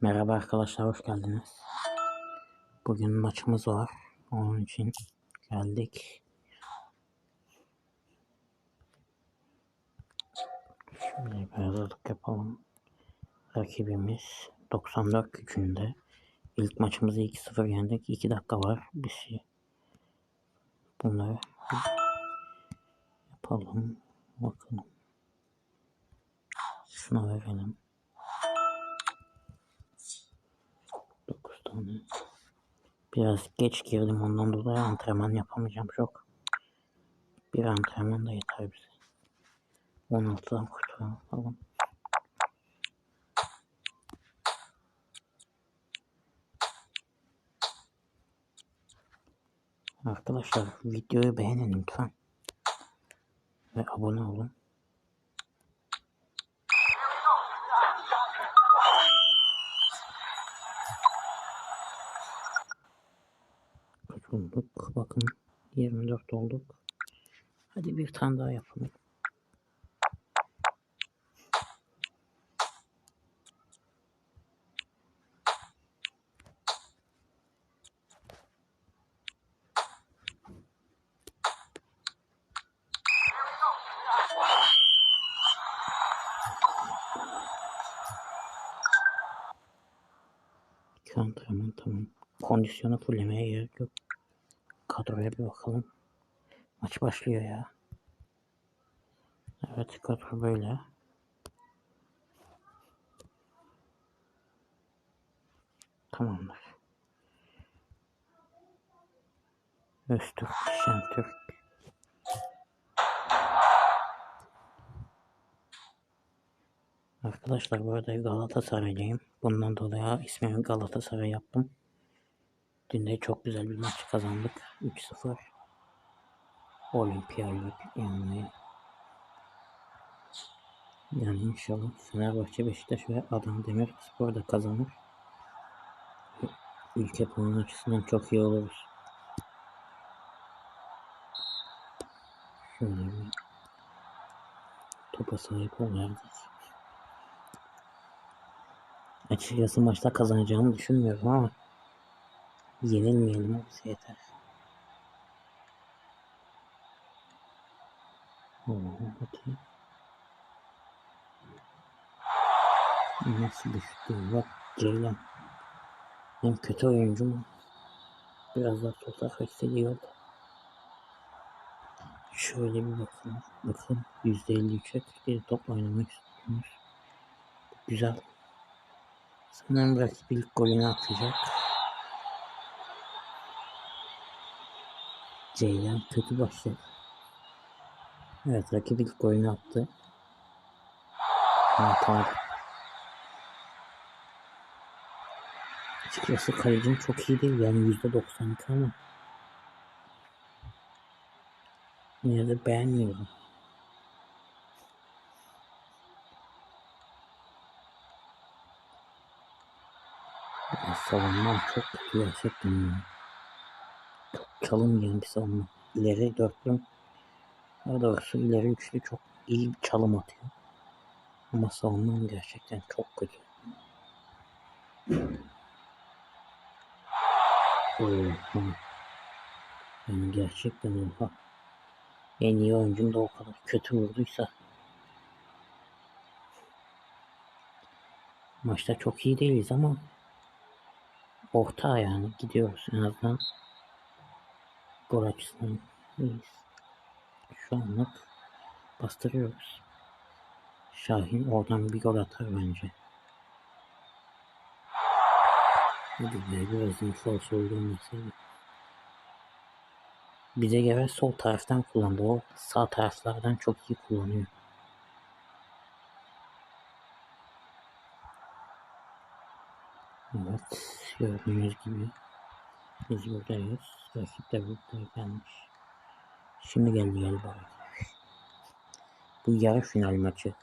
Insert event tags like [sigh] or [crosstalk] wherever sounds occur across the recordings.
Merhaba arkadaşlar hoş geldiniz. Bugün maçımız var. Onun için geldik. Şimdi bir hazırlık yapalım. Rakibimiz 94 gücünde. İlk maçımızı 2-0 yendik. 2 dakika var. Bir şey. Bunları yapalım. Bakalım. Şuna verelim. 9 tane. Biraz geç girdim ondan dolayı antrenman yapamayacağım çok. Bir antrenman da yeter bize. 16'dan kurtulalım. Arkadaşlar videoyu beğenin lütfen. Ve abone olun. Bakın 24 olduk. Hadi bir tane daha yapalım. Antrenman tamam. Kondisyonu fullemeye gerek yok. Kadroya bir bakalım. Maç başlıyor ya. Evet kadro böyle. Tamamdır. Öztürk, Şentürk. Arkadaşlar bu arada Galatasaraylıyım. Bundan dolayı ismimi Galatasaray yaptım. Dün de çok güzel bir maç kazandık. 3-0. Olimpiyayı yani yani inşallah Fenerbahçe, Beşiktaş ve Adana Demirspor da kazanır. Ülke puanı açısından çok iyi oluruz. Şöyle bir topa sahip olardık. Açıkçası maçta kazanacağımı düşünmüyorum ama yenilmeyelim bize yeter. Hadi. Nasıl düştü? Bak Ceylan. Hem kötü oyuncu mu? Biraz daha tutak hissediyor da. Şöyle bir bakalım. Bakın %53'e 47 top oynamak istiyormuş. Güzel. Sanırım rakip ilk golünü atacak. Ceylan kötü başladı. Evet rakip ilk golünü attı. Atamadı. Açıkçası kalecim çok iyi değil yani %92 ama yine de beğenmiyorum. Savunmam çok kötü gerçekten ya. Çalım bir savunma. İleri dörtlü daha doğrusu ileri üçlü çok iyi bir çalım atıyor. Ama savunmam gerçekten çok kötü. Oha. Yani gerçekten oha. En iyi oyuncum da o kadar kötü vurduysa. Maçta çok iyi değiliz ama orta yani gidiyoruz en azından gol açısından iyiyiz. Şu anlık bastırıyoruz. Şahin oradan bir gol atar bence. Hadi be biraz info sorulmasaydı. Bize göre sol taraftan kullandı. O sağ taraflardan çok iyi kullanıyor. Evet. Gördüğünüz gibi biz buradayız. Rakip de burada gelmiş. Şimdi geldi galiba. Bu yarı final maçı.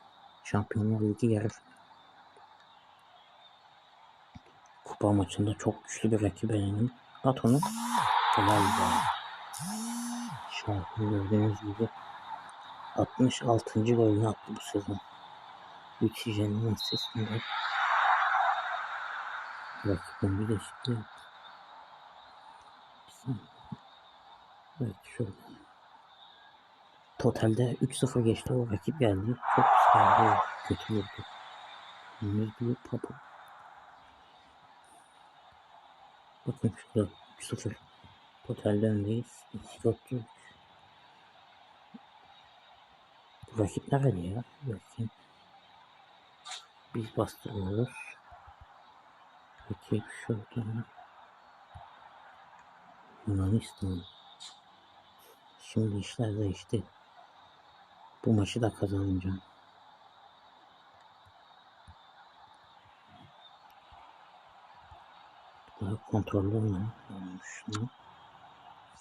Şampiyonlar Ligi yarı. Kupa maçında çok güçlü bir rakip benim. At onu. Helal. Şarkı gördüğünüz gibi 66. golünü attı bu sezon. Oksijenin asistinde rakibin bir saniye. Evet şöyle. Totalde 3-0 geçti o rakip geldi. Çok sıkıntı kötü vurdu. Yalnız bir papa. Bakın şurada 3-0. Totalde öndeyiz. 2-4 Bu rakip nerede ya? Bakayım. Biz bastırıyoruz. Rakip şurada. Yunanistan. Şimdi işler değişti. Bu maçı da kazanacağım. Daha kontrollü mü? Şunu.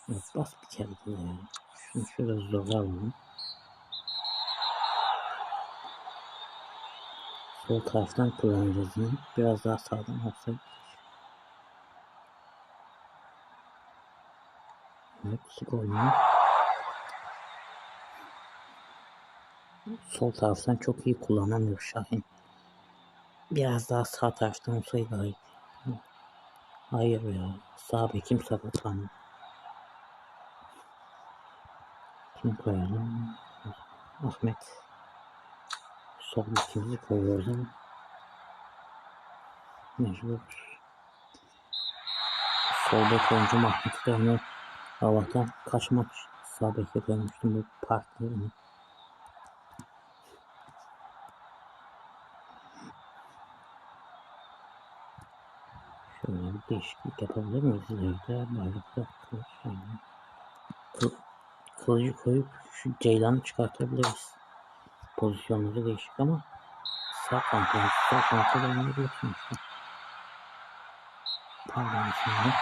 Evet, bas bir kere de ya. Şunu şöyle zorlayalım. Sol taraftan kullanacağız. Biraz daha sağdan olsaydı. Skor mu? Sol taraftan çok iyi kullanamıyor Şahin. Biraz daha sağ taraftan olsaydı iyi. Hayır ya. Sağ bekim sakatlandı. Kim koyalım? Ahmet. Sol bekimizi koyuyoruz mecbur. Sol bek oyuncu da onu Allah'tan kaç maç sağ beke dönmüştüm bu partilerini. Şöyle bir değişiklik yapabilir miyiz ileride? Bayrakta kılıç kılıcı koyup şu ceylanı çıkartabiliriz. Pozisyonları değişik ama sağ kanka, sağ oynayabiliyorsun işte. Pardon şimdi.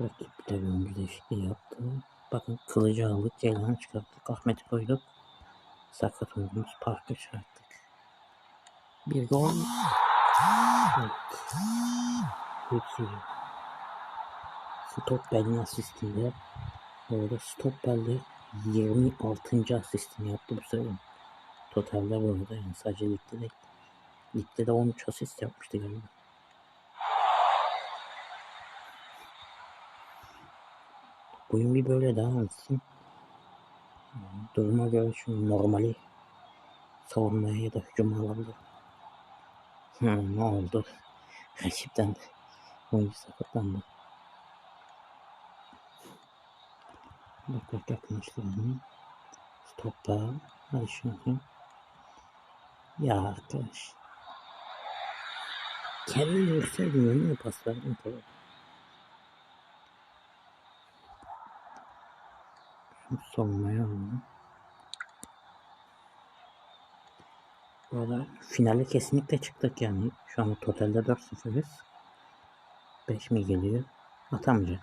Oyuncu değişikliği yaptı. Bakın kılıcı aldık, ceylanı çıkarttık, Ahmet'i koyduk. Sakat oyuncumuz parka çıkarttık. Bir gol. Evet. Hepsi. Stoppel'in asistinde. Orada Stoppel'de 26. asistini yaptı bu sezon. Totalde bu arada yani sadece ligde değil. Ligde de 13 asist yapmıştı galiba. Oyun bir böyle devam etsin. Duruma göre şu normali savunmaya ya da hücuma alabilir. Ne oldu? [laughs] Rakipten oyuncu sakatlandı. Bak bak yakınlaştıralım. Stoppa. Hadi şunu yapayım. Ya arkadaş. Kendini vursaydın önüne pas verdin tabii. Savunmaya. Bu arada finale kesinlikle çıktık yani. Şu an totalde 4-0'ız. 5 mi geliyor? Atamayacak.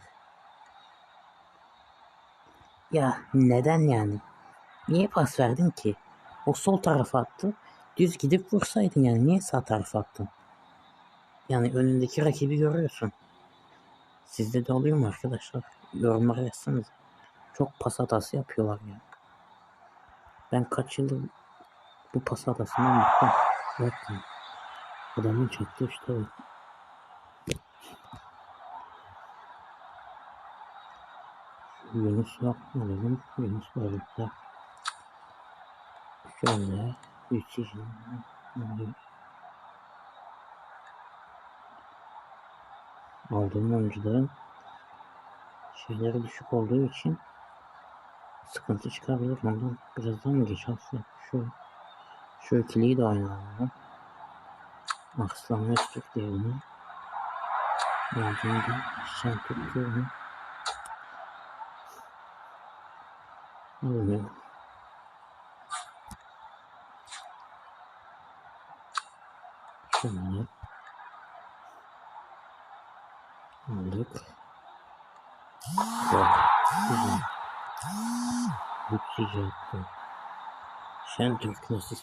Ya neden yani? Niye pas verdin ki? O sol tarafa attı. Düz gidip vursaydın yani. Niye sağ tarafa attın? Yani önündeki rakibi görüyorsun. Sizde de oluyor mu arkadaşlar? Yorumlara yazsanız. Çok pas hatası yapıyorlar ya. Ben kaç yıldır bu pas hatasından bıktım. Bakın. Adamın çekti işte o. Yunus yapma dedim. Yunus böylelikle. Şöyle. Üç için. Aldığım oyuncuların şeyleri düşük olduğu için sıkıntı çıkabilir. Ondan birazdan geç alsın? Şu şu ikiliyi de oynayalım. Arslan Öztürk diye bunu. Geldiğinde Şen Türk diye bunu. Olmuyor. Şöyle. Aldık. Güzel. Güzel. Yüksek Şen Türk nasıl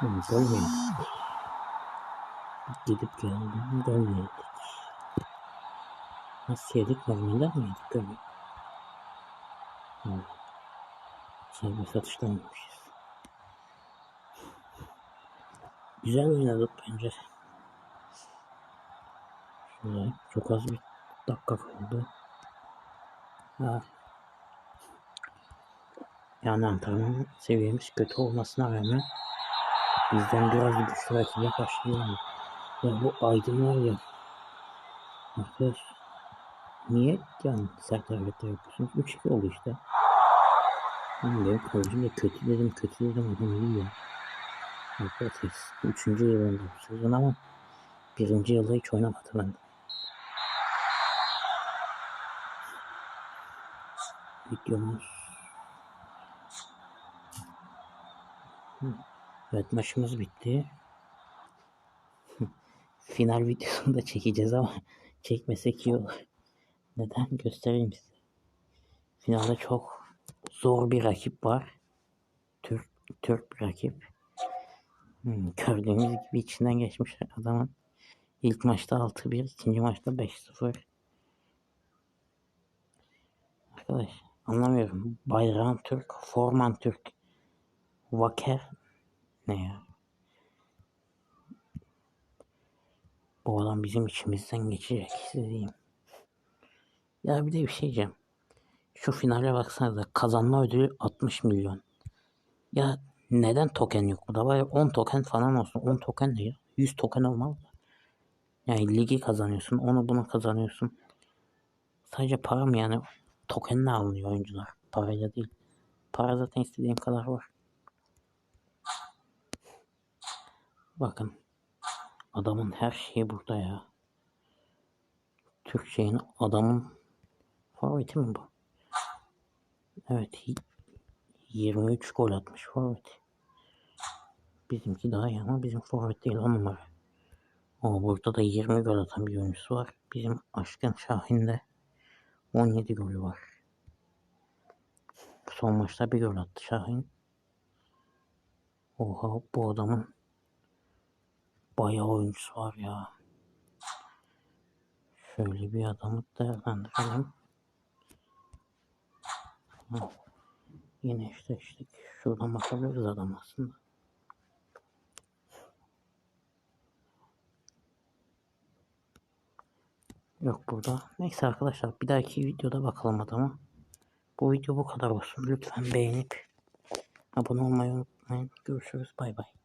Gol yedik? Gidip geldim. Gol yedik? Nasıl yedik? Normalden mi yedik? Gol mü? Hı. Serbest atıştan yemişiz. Güzel oynadık bence. Şöyle çok az bir dakika kaldı. Ha. Yani antrenman seviyemiz kötü olmasına rağmen bizden biraz güçlü rakibe mi? Ya bu Aydın var ya arkadaş niye yani sert hareketler yapıyorsunuz? 3-2 oldu işte. Ben de kaleci de kötü dedim kötü dedim adam iyi ya. Arkadaşlar üçüncü yılında bu sezon ama birinci yılda hiç oynamadı ben. Videomuz Hı. Evet maçımız bitti. [laughs] Final videosunu da çekeceğiz ama [laughs] çekmesek iyi olur. Neden? Göstereyim size. Finalde çok zor bir rakip var. Türk, Türk bir rakip. Hmm, gördüğünüz gibi içinden geçmiş adamın. İlk maçta 6-1, ikinci maçta 5-0. Arkadaş anlamıyorum. Bayram Türk, Forman Türk, Vaker ne ya? Bu adam bizim içimizden geçecek diyeyim. Ya bir de bir şey diyeceğim. Şu finale baksanıza kazanma ödülü 60 milyon. Ya neden token yok? Bu da var ya 10 token falan olsun. 10 token ne ya? 100 token olmalı. da. Yani ligi kazanıyorsun. Onu bunu kazanıyorsun. Sadece para mı yani? Tokenle alınıyor oyuncular. Parayla değil. Para zaten istediğin kadar var. Bakın. Adamın her şeyi burada ya. Türkçe'nin adamın favoriti mi bu? Evet. y- 23 gol atmış forvet. Bizimki daha iyi ama bizim forvet değil 10 numara. Ama burada da 20 gol atan bir oyuncusu var. Bizim Aşkın Şahin'de 17 golü var. Son maçta bir gol attı Şahin. Oha bu adamın bayağı oyuncusu var ya. Şöyle bir adamı değerlendirelim. Ha. Yine işte işte şuradan bakabiliriz adam aslında. Yok burada. Neyse arkadaşlar bir dahaki videoda bakalım adama. Bu video bu kadar olsun. Lütfen beğenip abone olmayı unutmayın. Görüşürüz. Bay bay.